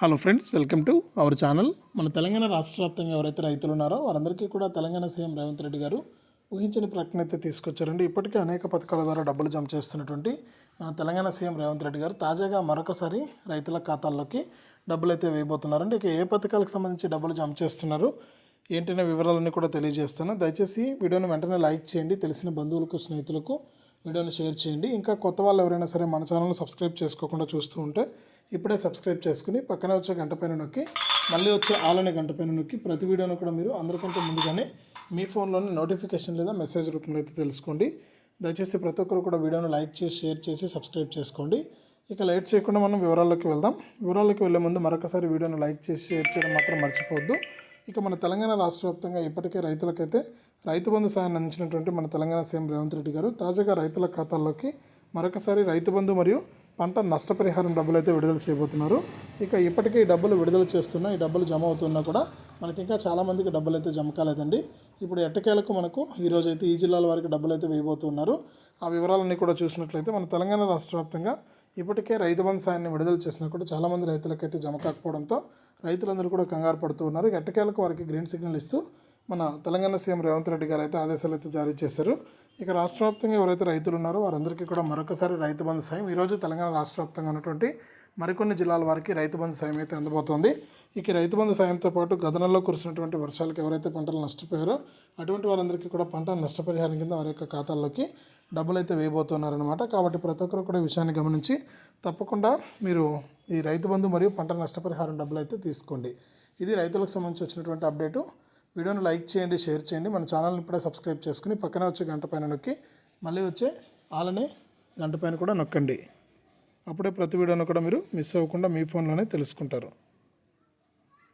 Hello friends welcome to our channel మన తెలంగాణ రాష్ట్ర వ్యాప్తంగా ఎవరైతే రైతులు ఉన్నారో వారందరికీ కూడా తెలంగాణ సీఎం రేవంత్ రెడ్డి గారు ఊహించని ప్రకటన అయితే తీసుకొచ్చారండి. ఇప్పటికే అనేక పథకాల ద్వారా డబ్బులు జమ చేస్తున్నటువంటి మన తెలంగాణ సీఎం రేవంత్ రెడ్డి గారు తాజాగా మరొకసారి రైతుల ఖాతాల్లోకి డబ్బులు అయితే వేయబోతున్నారండి. ఇక ఏ పథకాలకు సంబంధించి డబ్బులు జమ చేస్తున్నారు ఏంటనే వివరాలన్నీ కూడా తెలియజేస్తాను. దయచేసి వీడియోని వెంటనే లైక్ చేయండి తెలిసిన బంధువులకు స్నేహితులకు వీడియోని షేర్ చేయండి. ఇంకా కొత్త వాళ్ళు ఎవరైనా సరే మన ఛానల్ సబ్స్క్రైబ్ చేసుకోకుండా చూస్తూ ఉంటే ఇప్పుడే సబ్స్క్రైబ్ చేసుకుని పక్కన వచ్చే గంట పైన నొక్కి మళ్ళీ వచ్చే ఆలనే గంట పైన నొక్కి ప్రతి వీడియోను కూడా మీరు అందరికంటే ముందుగానే మీ ఫోన్లోనే నోటిఫికేషన్ లేదా మెసేజ్ రూపంలో అయితే తెలుసుకోండి. దయచేసి ప్రతి ఒక్కరు కూడా వీడియోను లైక్ చేసి షేర్ చేసి సబ్స్క్రైబ్ చేసుకోండి. ఇక లైట్ చేయకుండా మనం వివరాల్లోకి వెళ్దాం. వివరాల్లోకి వెళ్ళే ముందు మరొకసారి వీడియోను లైక్ చేసి షేర్ చేయడం మాత్రం మర్చిపోవద్దు. ఇక మన తెలంగాణ రాష్ట్ర వ్యాప్తంగా ఇప్పటికే రైతులకైతే రైతు బంధు సాయాన్ని అందించినటువంటి మన తెలంగాణ సీఎం రేవంత్ రెడ్డి గారు తాజాగా రైతుల ఖాతాల్లోకి మరొకసారి రైతు బంధు మరియు పంట నష్టపరిహారం డబ్బులు అయితే విడుదల చేయబోతున్నారు. ఇక ఇప్పటికీ డబ్బులు విడుదల చేస్తున్నా ఈ డబ్బులు జమ అవుతున్నా కూడా మనకి ఇంకా చాలామందికి డబ్బులు అయితే జమ కాలేదండి. ఇప్పుడు ఎట్టకేలకు మనకు ఈరోజు అయితే ఈ జిల్లాల వారికి డబ్బులు అయితే వేయబోతున్నారు. ఆ వివరాలన్నీ కూడా చూసినట్లయితే మన తెలంగాణ రాష్ట్ర వ్యాప్తంగా ఇప్పటికే రైతు బంధు సాయాన్ని విడుదల చేసినా కూడా చాలామంది రైతులకైతే జమ కాకపోవడంతో రైతులందరూ కూడా కంగారు పడుతూ ఉన్నారు. ఎట్టకేలకు వారికి గ్రీన్ సిగ్నల్ ఇస్తూ మన తెలంగాణ సీఎం రేవంత్ రెడ్డి గారు అయితే ఆదేశాలు అయితే జారీ చేశారు. ఇక రాష్ట్ర వ్యాప్తంగా ఎవరైతే రైతులు ఉన్నారో వారందరికీ కూడా మరొకసారి రైతు బంధు సాయం. ఈరోజు తెలంగాణ రాష్ట్ర వ్యాప్తంగా ఉన్నటువంటి మరికొన్ని జిల్లాల వారికి రైతు బంధు సాయం అయితే అందబోతోంది. ఇక రైతు బంధు సాయంతో పాటు గదనంలో కురిసినటువంటి వర్షాలకు ఎవరైతే పంటలు నష్టపోయారో అటువంటి వారందరికీ కూడా పంట నష్టపరిహారం కింద వారి యొక్క ఖాతాల్లోకి డబ్బులు అయితే వేయబోతున్నారనమాట కాబట్టి ప్రతి ఒక్కరు కూడా విషయాన్ని గమనించి తప్పకుండా మీరు ఈ రైతు బంధు మరియు పంట నష్టపరిహారం డబ్బులు అయితే తీసుకోండి. ఇది రైతులకు సంబంధించి వచ్చినటువంటి అప్డేటు. వీడియోను లైక్ చేయండి షేర్ చేయండి. మన ఛానల్ని ఇప్పుడే సబ్స్క్రైబ్ చేసుకుని పక్కన వచ్చే గంట పైన నొక్కి మళ్ళీ వచ్చే ఆలనే గంట పైన కూడా నొక్కండి. అప్పుడే ప్రతి వీడియోను కూడా మీరు మిస్ అవ్వకుండా మీ ఫోన్లోనే తెలుసుకుంటారు.